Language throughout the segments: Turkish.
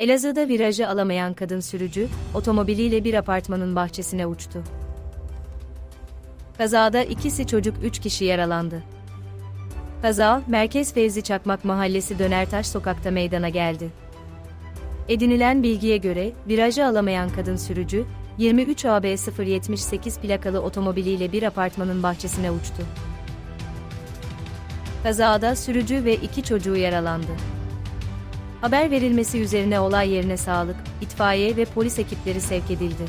Elazığ'da virajı alamayan kadın sürücü, otomobiliyle bir apartmanın bahçesine uçtu. Kazada ikisi çocuk 3 kişi yaralandı. Kaza, Merkez Fevzi Çakmak Mahallesi Dönertaş sokakta meydana geldi. Edinilen bilgiye göre, virajı alamayan kadın sürücü, 23 AB 078 plakalı otomobiliyle bir apartmanın bahçesine uçtu. Kazada sürücü ve iki çocuğu yaralandı. Haber verilmesi üzerine olay yerine sağlık, itfaiye ve polis ekipleri sevk edildi.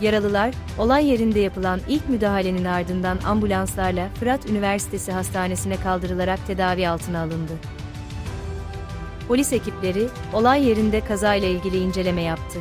Yaralılar, olay yerinde yapılan ilk müdahalenin ardından ambulanslarla Fırat Üniversitesi Hastanesi'ne kaldırılarak tedavi altına alındı. Polis ekipleri, olay yerinde kazayla ilgili inceleme yaptı.